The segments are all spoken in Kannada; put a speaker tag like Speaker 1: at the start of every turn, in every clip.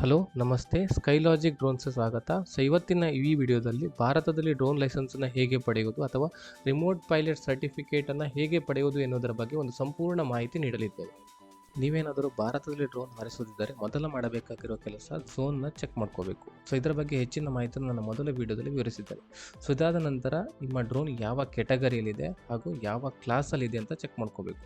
Speaker 1: ಹಲೋ, ನಮಸ್ತೆ. ಸ್ಕೈಲಾಜಿಕ್ ಡ್ರೋನ್ಸ್ ಸ್ವಾಗತ. ಸೊ ಇವತ್ತಿನ ಈ ವಿಡಿಯೋದಲ್ಲಿ ಭಾರತದಲ್ಲಿ ಡ್ರೋನ್ ಲೈಸೆನ್ಸನ್ನು ಹೇಗೆ ಪಡೆಯುವುದು ಅಥವಾ ರಿಮೋಟ್ ಪೈಲಟ್ ಸರ್ಟಿಫಿಕೇಟನ್ನು ಹೇಗೆ ಪಡೆಯುವುದು ಎನ್ನುವುದರ ಬಗ್ಗೆ ಒಂದು ಸಂಪೂರ್ಣ ಮಾಹಿತಿ ನೀಡಲಿದ್ದೇವೆ. ನೀವೇನಾದರೂ ಭಾರತದಲ್ಲಿ ಡ್ರೋನ್ ಹಾರಿಸುತ್ತಿದ್ದರೆ ಮೊದಲ ಮಾಡಬೇಕಾಗಿರೋ ಕೆಲಸ ಝೋನ್ನ ಚೆಕ್ ಮಾಡ್ಕೋಬೇಕು. ಸೊ ಇದರ ಬಗ್ಗೆ ಹೆಚ್ಚಿನ ಮಾಹಿತಿಯನ್ನು ನನ್ನ ಮೊದಲ ವಿಡಿಯೋದಲ್ಲಿ ವಿವರಿಸಿದ್ದೇನೆ. ಸೊ ಇದಾದ ನಂತರ ನಿಮ್ಮ ಡ್ರೋನ್ ಯಾವ ಕೆಟಗರಿಯಲ್ಲಿದೆ ಹಾಗೂ ಯಾವ ಕ್ಲಾಸಲ್ಲಿದೆ ಅಂತ ಚೆಕ್ ಮಾಡ್ಕೋಬೇಕು.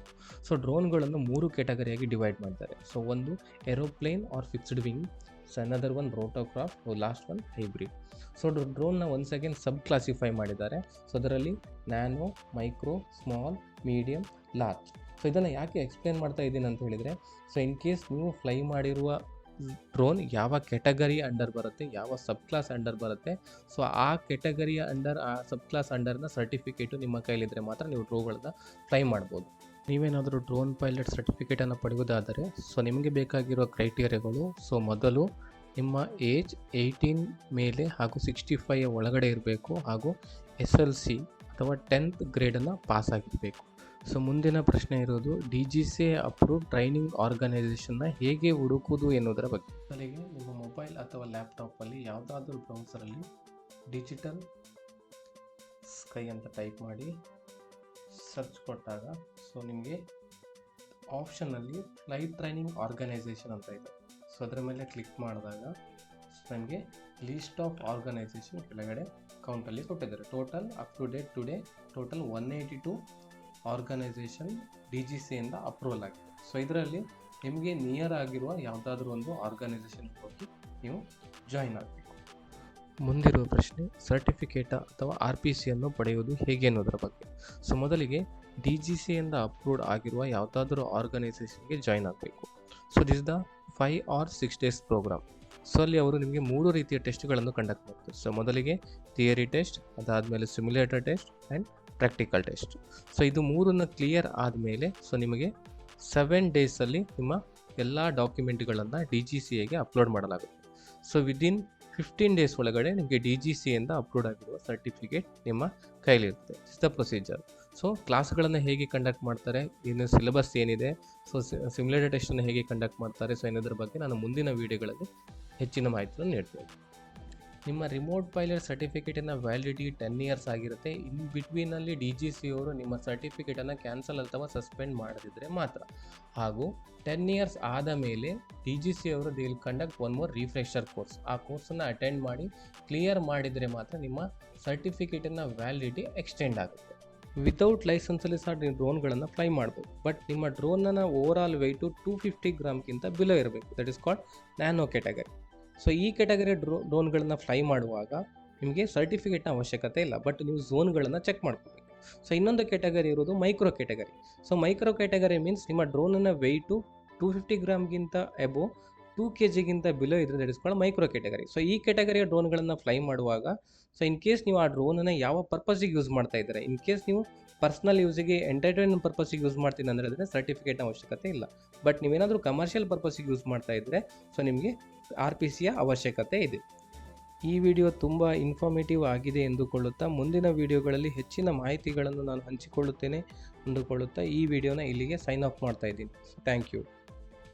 Speaker 1: ಸೊ ಡ್ರೋನ್ಗಳನ್ನು ಮೂರು ಕೆಟಗರಿಯಾಗಿ ಡಿವೈಡ್ ಮಾಡ್ತಾರೆ. ಸೊ ಒಂದು aeroplane or fixed wing so another one rotorcraft last one hybrid so ಡ್ರೋನ್ನ ಒನ್ಸ್ ಅಗೇನ್ ಸಬ್ ಕ್ಲಾಸಿಫೈ ಮಾಡಿದ್ದಾರೆ. ಸೊ ಅದರಲ್ಲಿ nano micro small medium large so ಇದನ್ನು ಯಾಕೆ ಎಕ್ಸ್ಪ್ಲೇನ್ ಮಾಡ್ತಾ ಇದ್ದೀನಿ ಅಂತ ಹೇಳಿದರೆ ಸೊ ಇನ್ ಕೇಸ್ ನೀವು ಫ್ಲೈ ಮಾಡಿರುವ ಡ್ರೋನ್ ಯಾವ ಕೆಟಗರಿ ಅಂಡರ್ ಬರುತ್ತೆ, ಯಾವ ಸಬ್ ಕ್ಲಾಸ್ ಅಂಡರ್ ಬರುತ್ತೆ ಸೊ ಆ ಕೆಟಗರಿಯ ಅಂಡರ್ ಆ ಸಬ್ ಕ್ಲಾಸ್ ಅಂಡರ್ನ ಸರ್ಟಿಫಿಕೇಟು ನಿಮ್ಮ ಕೈಲಿದ್ದರೆ ಮಾತ್ರ ನೀವು ಡ್ರೋಗಳನ್ನ ಫ್ಲೈ ಮಾಡ್ಬೋದು. ನೀವೇನಾದರೂ ಡ್ರೋನ್ ಪೈಲಟ್ ಸರ್ಟಿಫಿಕೇಟನ್ನು ಪಡೆಯುವುದಾದರೆ ಸೊ ನಿಮಗೆ ಬೇಕಾಗಿರುವ ಕ್ರೈಟೀರಿಯಾಗಳು ಸೊ ಮೊದಲು ನಿಮ್ಮ ಏಜ್ ಏಯ್ಟೀನ್ ಮೇಲೆ ಹಾಗೂ ಸಿಕ್ಸ್ಟಿ ಫೈವ್ ಒಳಗಡೆ ಇರಬೇಕು ಹಾಗೂ ಎಸ್ ಎಲ್ ಸಿ ಅಥವಾ ಟೆಂತ್ ಗ್ರೇಡನ್ನು ಪಾಸ್ ಆಗಿರಬೇಕು. ಸೊ ಮುಂದಿನ ಪ್ರಶ್ನೆ ಇರೋದು D G C approve training ಆರ್ಗನೈಸೇಷನ್ನ ಹೇಗೆ ಹುಡುಕುವುದು ಎನ್ನುವುದರ ಬಗ್ಗೆ. ಮೊದಲಿಗೆ ನಿಮ್ಮ ಮೊಬೈಲ್ ಅಥವಾ ಲ್ಯಾಪ್ಟಾಪಲ್ಲಿ ಯಾವುದಾದ್ರೂ ಬ್ರೌಸರಲ್ಲಿ ಡಿಜಿಟಲ್ ಸ್ಕೈ ಅಂತ ಟೈಪ್ ಮಾಡಿ ಸರ್ಚ್ ಕೊಟ್ಟಾಗ ಸೊ ನಿಮಗೆ ಆಪ್ಷನಲ್ಲಿ ಫ್ಲೈಟ್ ಟ್ರೈನಿಂಗ್ ಆರ್ಗನೈಸೇಷನ್ ಅಂತ ಇದೆ. ಸೊ ಅದರ ಮೇಲೆ ಕ್ಲಿಕ್ ಮಾಡಿದಾಗ ನನಗೆ ಲೀಸ್ಟ್ ಆಫ್ ಆರ್ಗನೈಸೇಷನ್ ಕೆಳಗಡೆ ಕೌಂಟಲ್ಲಿ ಕೊಟ್ಟಿದ್ದಾರೆ. Total up to date today total one eighty two organisation D G ಸಿಯಿಂದ approval ಆಗಿದೆ. ಸೊ ಇದರಲ್ಲಿ ನಿಮಗೆ ನಿಯರ್ ಆಗಿರುವ ಯಾವುದಾದ್ರೂ ಒಂದು ಆರ್ಗನೈಸೇಷನ್ ಹೋಗಿ ನೀವು ಜಾಯಿನ್ ಆಗಬೇಕು. ಮುಂದಿರುವ ಪ್ರಶ್ನೆ ಸರ್ಟಿಫಿಕೇಟ ಅಥವಾ ಆರ್ ಪಿ ಸಿಯನ್ನು ಪಡೆಯುವುದು ಹೇಗೆ ಅನ್ನೋದರ ಬಗ್ಗೆ. ಸೊ ಮೊದಲಿಗೆ ಡಿ ಜಿ ಸಿಯಿಂದ ಅಪ್ರೂವ್ಡ್ ಆಗಿರುವ ಯಾವುದಾದ್ರೂ ಆರ್ಗನೈಸೇಷನ್ಗೆ ಜಾಯಿನ್ ಆಗಬೇಕು. So this the five or six days program so ಅಲ್ಲಿ ಅವರು ನಿಮಗೆ ಮೂರು ರೀತಿಯ ಟೆಸ್ಟ್ಗಳನ್ನು ಕಂಡಕ್ಟ್ ಮಾಡ್ತಾರೆ. ಸೊ ಮೊದಲಿಗೆ ಥಿಯರಿ ಟೆಸ್ಟ್ ಅದಾದಮೇಲೆ simulator test and practical test. So ಇದು ಮೂರನ್ನು ಕ್ಲಿಯರ್ ಆದಮೇಲೆ ಸೊ ನಿಮಗೆ ಸೆವೆನ್ ಡೇಸಲ್ಲಿ ನಿಮ್ಮ ಎಲ್ಲ ಡಾಕ್ಯುಮೆಂಟ್ಗಳನ್ನು ಡಿ ಜಿ ಸಿ ಎಗೆ ಅಪ್ಲೋಡ್ ಮಾಡಲಾಗುತ್ತೆ. ಸೊ ವಿದಿನ್ ಫಿಫ್ಟೀನ್ ಡೇಸ್ ಒಳಗಡೆ ನಿಮಗೆ ಡಿ ಜಿ ಸಿ ಇಂದ ಅಪ್ಲೋಡ್ ಆಗಿರುವ ಸರ್ಟಿಫಿಕೇಟ್ ನಿಮ್ಮ ಕೈಲಿರುತ್ತೆ. ಇಸ್ ದ ಪ್ರೊಸೀಜರ್ ಸೊ ಕ್ಲಾಸ್ಗಳನ್ನು ಹೇಗೆ ಕಂಡಕ್ಟ್ ಮಾಡ್ತಾರೆ, ಇನ್ನು ಸಿಲೆಬಸ್ ಏನಿದೆ ಸೊ ಸಿಮ್ಯುಲೇಟರ್ ಟೆಸ್ಟನ್ನು ಹೇಗೆ ಕಂಡಕ್ಟ್ ಮಾಡ್ತಾರೆ ಸೊ ಅನ್ನೋದ್ರ ಬಗ್ಗೆ ನಾನು ಮುಂದಿನ ವೀಡಿಯೋಗಳಲ್ಲಿ ಹೆಚ್ಚಿನ ಮಾಹಿತಿಯನ್ನು ನೀಡ್ತೇನೆ. ನಿಮ್ಮ ರಿಮೋಟ್ ಪೈಲಟ್ ಸರ್ಟಿಫಿಕೇಟಿನ ವ್ಯಾಲಿಡಿಟಿ ಟೆನ್ ಇಯರ್ಸ್ ಆಗಿರುತ್ತೆ. ಇನ್ ಬಿಟ್ವೀನಲ್ಲಿ ಡಿ ಜಿ ಸಿ ಅವರು ನಿಮ್ಮ ಸರ್ಟಿಫಿಕೇಟನ್ನು ಕ್ಯಾನ್ಸಲ್ ಅಥವಾ ಸಸ್ಪೆಂಡ್ ಮಾಡದಿದ್ದರೆ ಮಾತ್ರ. ಹಾಗೂ ಟೆನ್ ಇಯರ್ಸ್ ಆದ ಮೇಲೆ ಡಿ ಜಿ ಸಿ ಅವರು they conduct one more refresher course ಆ ಕೋರ್ಸನ್ನು ಅಟೆಂಡ್ ಮಾಡಿ ಕ್ಲಿಯರ್ ಮಾಡಿದರೆ ಮಾತ್ರ ನಿಮ್ಮ ಸರ್ಟಿಫಿಕೇಟಿನ ವ್ಯಾಲಿಡಿಟಿ ಎಕ್ಸ್ಟೆಂಡ್ ಆಗುತ್ತೆ. ವಿತೌಟ್ ಲೈಸೆನ್ಸಲ್ಲಿ ಸಹ ನೀವು ಡ್ರೋನ್ಗಳನ್ನು ಫ್ಲೈ ಮಾಡ್ಬೋದು. ಬಟ್ ನಿಮ್ಮ ಡ್ರೋನನ್ನು over all weight two fifty ಗ್ರಾಮ್ಗಿಂತ ಬಿಲೋ ಇರಬೇಕು. That is called nano category so ಈ ಕೆಟಗರಿ ಡ್ರೋ ಡ್ರೋನ್ಗಳನ್ನ ಫ್ಲೈ ಮಾಡುವಾಗ ನಿಮಗೆ ಸರ್ಟಿಫಿಕೇಟ್ನ ಅವಶ್ಯಕತೆ ಇಲ್ಲ ಬಟ್ ನೀವು ಝೋನ್ಗಳನ್ನು ಚೆಕ್ ಮಾಡ್ಕೋಬೇಕು. ಸೊ ಇನ್ನೊಂದು ಕೆಟಗರಿ ಇರೋದು micro category so micro category means ನಿಮ್ಮ ಡ್ರೋನನ್ನು ವೆಯ್ಟು ಟೂ ಫಿಫ್ಟಿ ಗ್ರಾಮ್ಗಿಂತ ಎಬೋ ಟೂ ಕೆ ಜಿಗಿಂತ ಬಿಲೋ ಇದ್ರೆ ಹಿಡಿಸ್ಕೊಳ್ಳೋ ಮೈಕ್ರೋ ಕೆಟಗರಿ ಸೊ ಈ ಕೆಟಗರಿಯ ಡ್ರೋನ್ಗಳನ್ನು ಫ್ಲೈ ಮಾಡುವಾಗ ಸೊ ಇನ್ ಕೇಸ್ ನೀವು ಆ ಡ್ರೋನನ್ನು ಯಾವ ಪರ್ಪಸಿಗೆ ಯೂಸ್ ಮಾಡ್ತಾ ಇದ್ದಾರೆ ಇನ್ ಕೇಸ್ ನೀವು ಪರ್ಸ್ನಲ್ ಯೂಸಿಗೆ ಎಂಟರ್ಟೈನ್ಮೆಂಟ್ ಪರ್ಪಸ್ಸಿಗೆ ಯೂಸ್ ಮಾಡ್ತೀನಿ ಅಂದರೆ ಅದಕ್ಕೆ ಸರ್ಟಿಫಿಕೇಟ್ನ ಅವಶ್ಯಕತೆ ಇಲ್ಲ. ಬಟ್ ನೀವೇನಾದರೂ ಕಮರ್ಷಿಯಲ್ ಪರ್ಪಸ್ಸಿಗೆ ಯೂಸ್ ಮಾಡ್ತಾ ಇದ್ದರೆ ಸೊ ನಿಮಗೆ ಆರ್ ಪಿ ಸಿಯ ಅವಶ್ಯಕತೆ ಇದೆ. ಈ ವಿಡಿಯೋ ತುಂಬ ಇನ್ಫಾರ್ಮೇಟಿವ್ ಆಗಿದೆ ಎಂದುಕೊಳ್ಳುತ್ತಾ, ಮುಂದಿನ ವಿಡಿಯೋಗಳಲ್ಲಿ ಹೆಚ್ಚಿನ ಮಾಹಿತಿಗಳನ್ನು ನಾನು ಹಂಚಿಕೊಳ್ಳುತ್ತೇನೆ ಅಂದುಕೊಳ್ಳುತ್ತಾ ಈ ವಿಡಿಯೋನ ಇಲ್ಲಿಗೆ ಸೈನ್ ಆಫ್ ಮಾಡ್ತಾ ಇದ್ದೀನಿ. Thank you